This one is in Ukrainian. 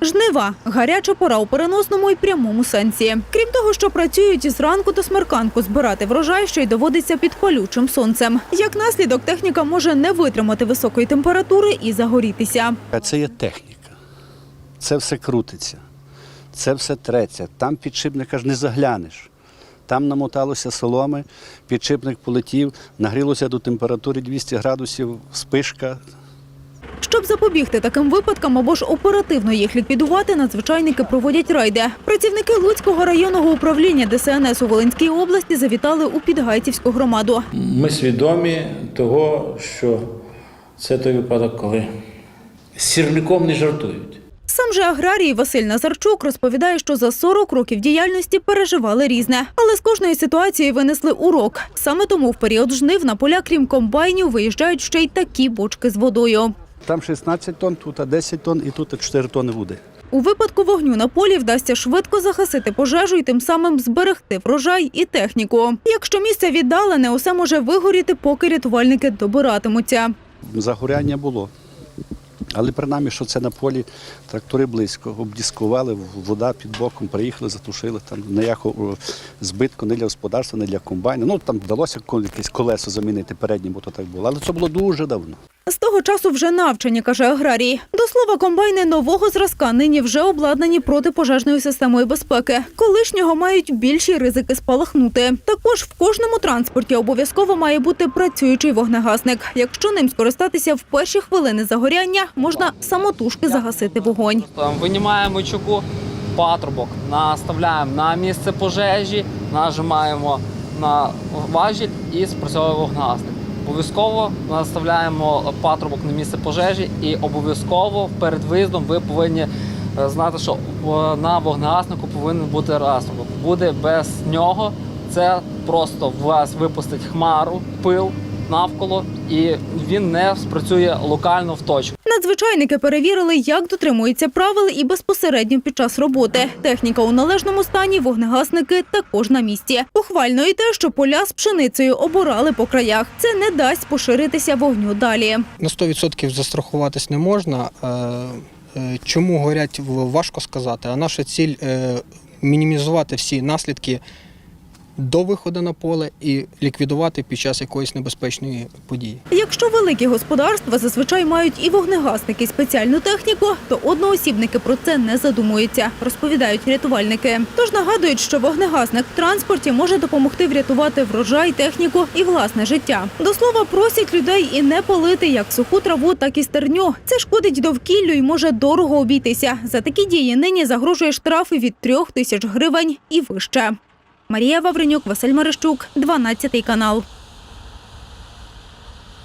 Жнива гаряча пора у переносному і прямому сенсі. Крім того, що працюють зранку до смерканку збирати врожай, що й доводиться під палючим сонцем. Як наслідок, техніка може не витримати високої температури і загорітися. Це є техніка. Це все крутиться, це все треться. Там підшипника ж не заглянеш. Там намоталося соломи, підшипник полетів, нагрілося до температури 200 градусів, спишка. Щоб запобігти таким випадкам або ж оперативно їх ліквідувати, надзвичайники проводять рейди. Працівники Луцького районного управління ДСНС у Волинській області завітали у Підгайцівську громаду. Ми свідомі того, що це той випадок, коли з сірником не жартують. Сам же аграрій Василь Назарчук розповідає, що за 40 років діяльності переживали різне, але з кожної ситуації винесли урок. Саме тому в період жнив на поля, крім комбайнів, виїжджають ще й такі бочки з водою. Там 16 тонн, тут 10 тонн і тут 4 тонни води. У випадку вогню на полі вдасться швидко загасити пожежу і тим самим зберегти врожай і техніку. Якщо місце віддалене, усе може вигоріти, поки рятувальники добиратимуться. Загоряння було. Але принаймні, що це на полі, трактори близько, обдіскували, вода під боком, приїхали, затушили. Там ніякого збитку не для господарства, не для комбайну. Ну там вдалося якесь колесо замінити переднє, бо то так було. Але це було дуже давно. З того часу вже навчені, каже аграрій. До слова, комбайни нового зразка нині вже обладнані протипожежною системою безпеки. Колишнього мають більші ризики спалахнути. Також в кожному транспорті обов'язково має бути працюючий вогнегасник. Якщо ним скористатися в перші хвилини загоряння, можна самотужки загасити вогонь. Винімаємо чуку, патрубок, наставляємо на місце пожежі, нажимаємо на важіль і спрацьовує вогнегасник. Обов'язково наставляємо патрубок на місце пожежі і обов'язково перед виїздом ви повинні е, знати, що е, на вогнегаснику повинен бути раструбок. Буде без нього, це просто вас випустить хмару, пил навколо, і він не спрацює локально в точку. Надзвичайники перевірили, як дотримуються правил і безпосередньо під час роботи. Техніка у належному стані, вогнегасники також на місці. Похвально і те, що поля з пшеницею оборали по краях. Це не дасть поширитися вогню далі. На 100% застрахуватись не можна. Е, е, Чому горять, важко сказати. А наша ціль е, мінімізувати всі наслідки до виходу на поле і ліквідувати під час якоїсь небезпечної події. Якщо великі господарства зазвичай мають і вогнегасники, і спеціальну техніку, то одноосібники про це не задумуються, розповідають рятувальники. Тож нагадують, що вогнегасник в транспорті може допомогти врятувати врожай, техніку і власне життя. До слова, просять людей і не палити як суху траву, так і стерню. Це шкодить довкіллю і може дорого обійтися. За такі дії нині загрожує штрафи від трьох тисяч гривень і вище. Марія Вавренюк, Василь Марищук, 12 канал.